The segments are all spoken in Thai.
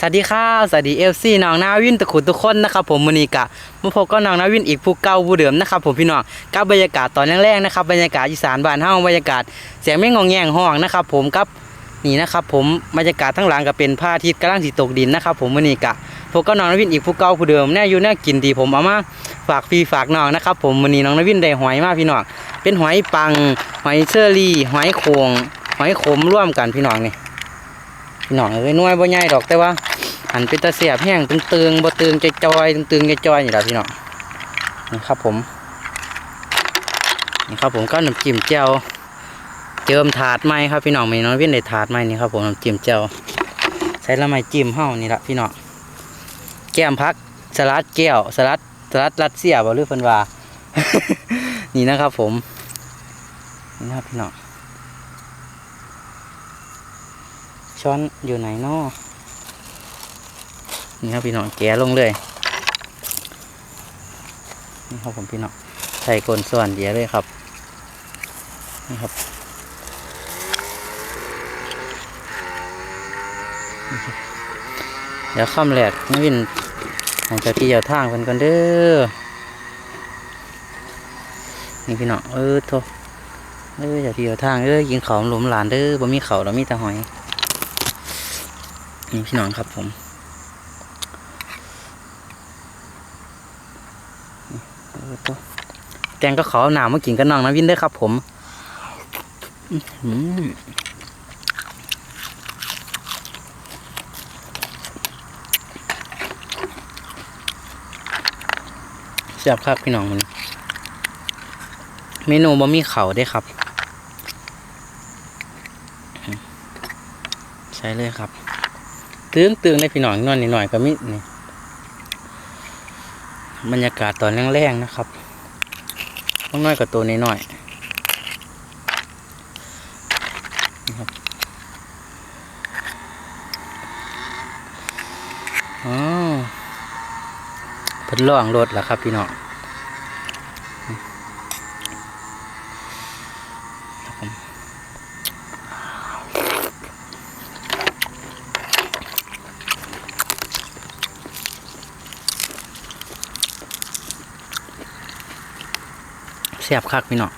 สวัสดีครับสวัสดีเอฟซีน้องนาวินตะขุนทุกคนนะครับผมมนีกะมาพบกับน้องนาวินอีกผู้เก่าผู้เดิมนะครับผมพี่น้องกับบรรยากาศตอนแรกๆนะครับบรรยากาศอีสานบ้านเฮาบรรยากาศเสียงไม่งองแงงห้องนะครับผมกับนี่นะครับผมบรรยากาศทั้งหลังก็เป็นผ้าทิศกำลังสิตกดินนะครับผมมนีกะพบกับน้องนาวินอีกผู้เก่าผู้เดิมแน่อยู่แน่กินดีผมเอามาฝากฟรีฝากน้องนะครับผมมือนี้น้องนาวินได้หอยมากพี่น้องเป็นหอยปังหอยเชอรี่หอยโขงหอยขมร่วมกันพี่น้องนี่ พี่น้องเอ้ยน่วยบ่ใหญ่ดอกแต่ว่าหันเป็นตะเสียบแห้งตึงๆบ่ตึงใจจอยตึงๆจจอยนี่ล่ะพี่น้องนี่ครับผมนี่ครับผมก็น้ำจิ้มแจ่วเจิมถาดใหม่ครับพี่น้องมีน้องเวียนได้ถาดใหม่นี่ครับผมน้ำจิ้มแจ่วใช้ละไม้จิ้มเฮานี่ละพี่น้องแก้มพักสลัดแก้วสลัดสลัดรัสเซียบ่หรือเพิ่นว่านี่นะครับผมนี่นะครับพี่น้อง ช้อนอยู่ไหนนาะนี่ครับพี่น้องแกะลงเลยนี่ครับผมพี่น้องใส่กลนส่วนเดียวเลยครับนี่ครับเดี๋ยวข้ามแหลกนวินหลังจากที่เจ้าทางเพิ่นกันเด้อนี่พี่น้องเออโทเออจากที่เจ้าทางเออยิงเขาหลุมหลานเด้อบ่มีเขาแล้วมีแต่หอย นี่พี่น้องครับผมแกงก็ขอเอาหนามมากินกับน้องนะวินเด้อครับ ผมอื้อหือแซ่บครับพี่น้องมันเมนูบะหมี่เขาได้ครับ ใช้เลยครับ ตึงตึงได้พี่น้องนอนนิดหน่อยก็มินี่บรรยากาศตอนแรงๆนะครับต้องน้อยกว่าตัวนิดหน่อยนะครับอ๋อเพิ่นล่องรถแล้วครับพี่น้องครับผม แซ่บคักพี่น้อง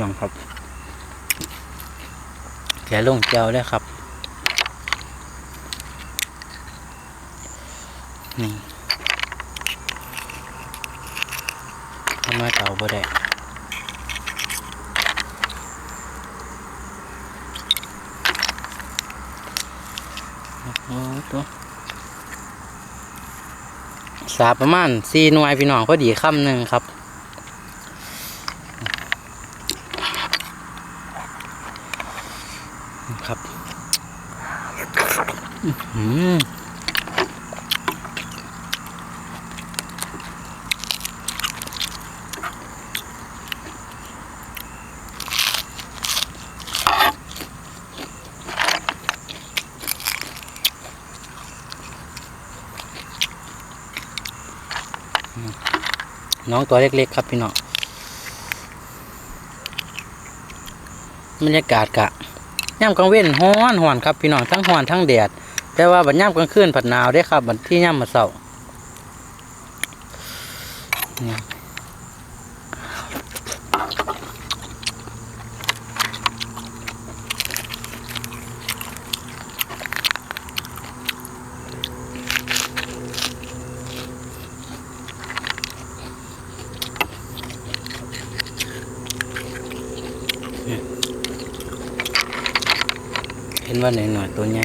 ย่องครับแกลงเจียวได้ครับ ทำไมเต่าบ่ได้โอ้ตัวสาประมาณสี่หน่วยพี่น้องพอดีคำหนึ่งครับครับ น้องตัวเล็กๆครับพี่น้องบรรยากาศกะย่ำกลางเว้นฮ้อนหอนครับพี่น้องทั้งหอนทั้งแดดแต่ว่าบัดย่ำกลางคืนผัดหนาวได้ครับบัดที่ย่ำมาเสาร์นี่เห็นว่าหน่อยๆตัวใหญ่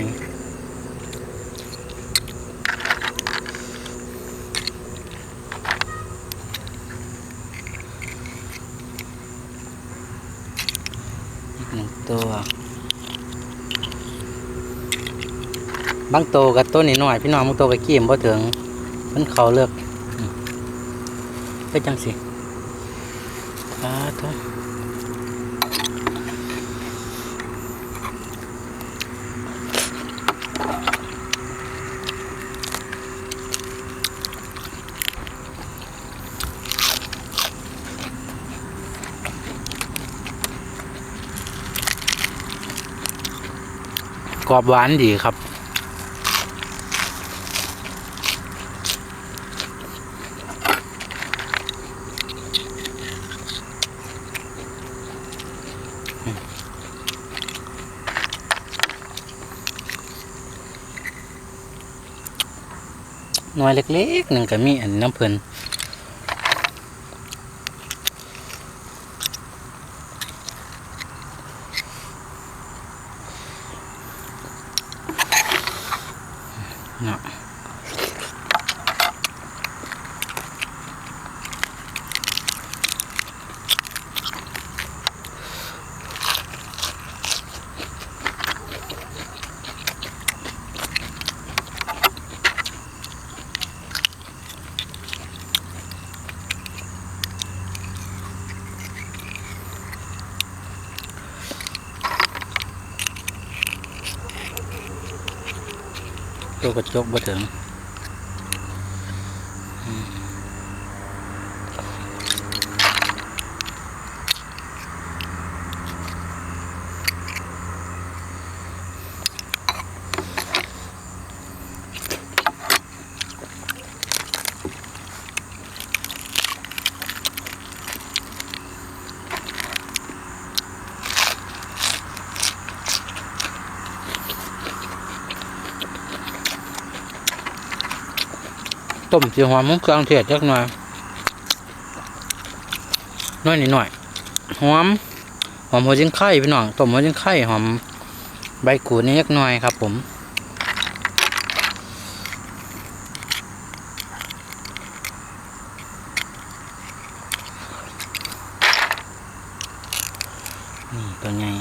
อีกหนึ่งตัว บางโตวกับตัวนี้หน่อยพี่น้องบางโตวกับกี้มบ่ถึง มันเขาเลือกอืมไปจังสิสาธุ กรอบหวานดีครับ น้อยเล็กๆหนึ่งก็มีอันน้ำเพลิน ตัวกระจกบ่ถึง ต้มสีหอมมุ้งเครื่องเทศจักหน่อยน้อยนิดหน่อยหอมหอมหัวจิงไข่พี่น้องต้มหัวจิงไข่หอมใบกูดนี่จักหน่อยครับผมนี่ตัวใหญ่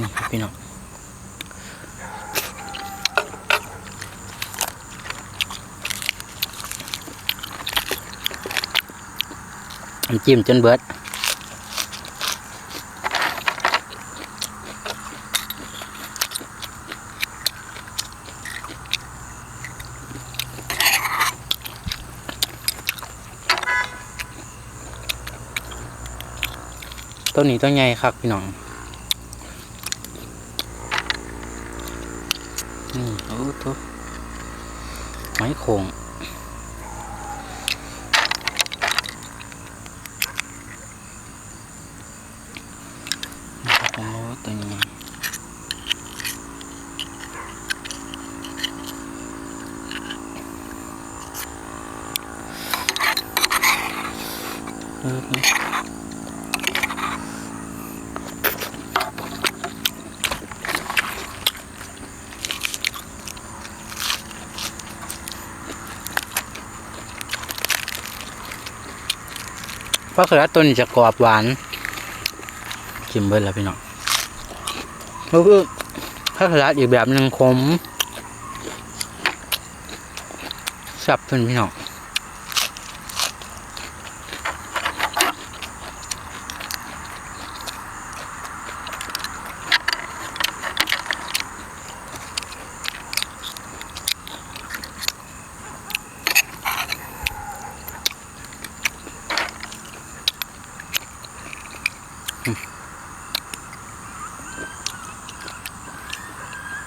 นี่ครับพี่น้องจิ้มจนเบิดตัวนี้ตัวใหญ่ครับพี่น้อง นี่โอ้ทุ ไม้โคงนี่ครับผมโอ้ตัวนี้เออ ผักสลัดตัวนี้จะกรอบหวานกินเบิดแล้วพี่น้องก็คือผักสลัดอีกแบบหนึ่งขมสับเป็นพี่น้อง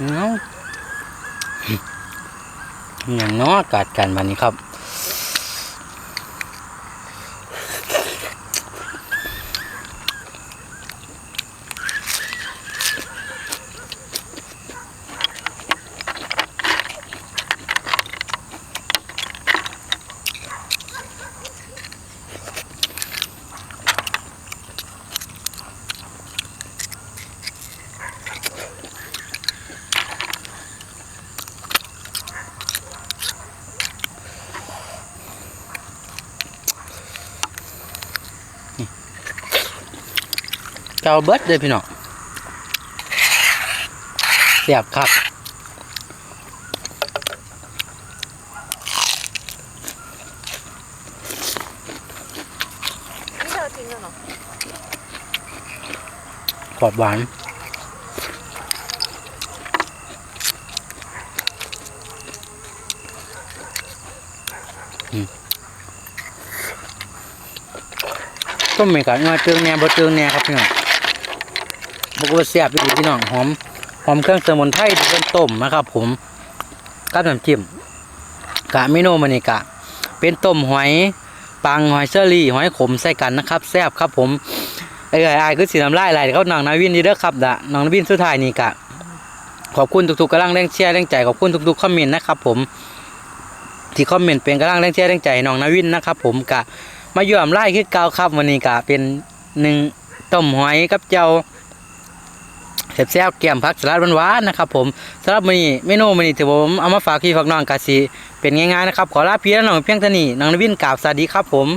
เนาอย่างน้อากาศกันวันนี้ครับาเบิดเลยพี่น้องเสียบครับนี่เธอจริงเหรอกรอบหวานอืมต้มเหมือนกันงาเตืองแหน่บ่เตืองแหน่ครับพี่น้อง บอกว่าแซ่บดีพี่น้องหอมหอมเครื่องสมุนไพรที่เป็นต้มนะครับ ผมกับน้ำจิ้มกะเมนูมันนี่กะ เป็นต้มหอยปังหอยเชอรี่หอยขมใส่กันนะครับแซ่บครับผมเอ้ยอายคือสีน้ำลายไหลเขาน้องนาวินดีเด้อครับดะน้องนาวินสุดท้ายนี่กะขอบคุณทุกๆกำลังแรงเชียร์แรงใจขอบคุณทุกๆคอมเมนต์นะครับผมที่คอมเมนต์เป็นกำลังแรงเชียร์แรงใจหน้องนาวินนะครับผมกะมาย่อมไล่คือเกาครับวันนี้กะเป็นหนึ่งต้มหอยกับเจ้า แซ่บๆแกมผักสลัดหวานๆนะครับผมสำหรับมื้อนี้เมนูมื้อนี้ที่ผมเอามาฝากพี่ฝากน้องกะสิเป็นง่ายๆนะครับขอลาพี่และน้องเพียงเท่านี้น้องนวินกราบสวัสดีครับผม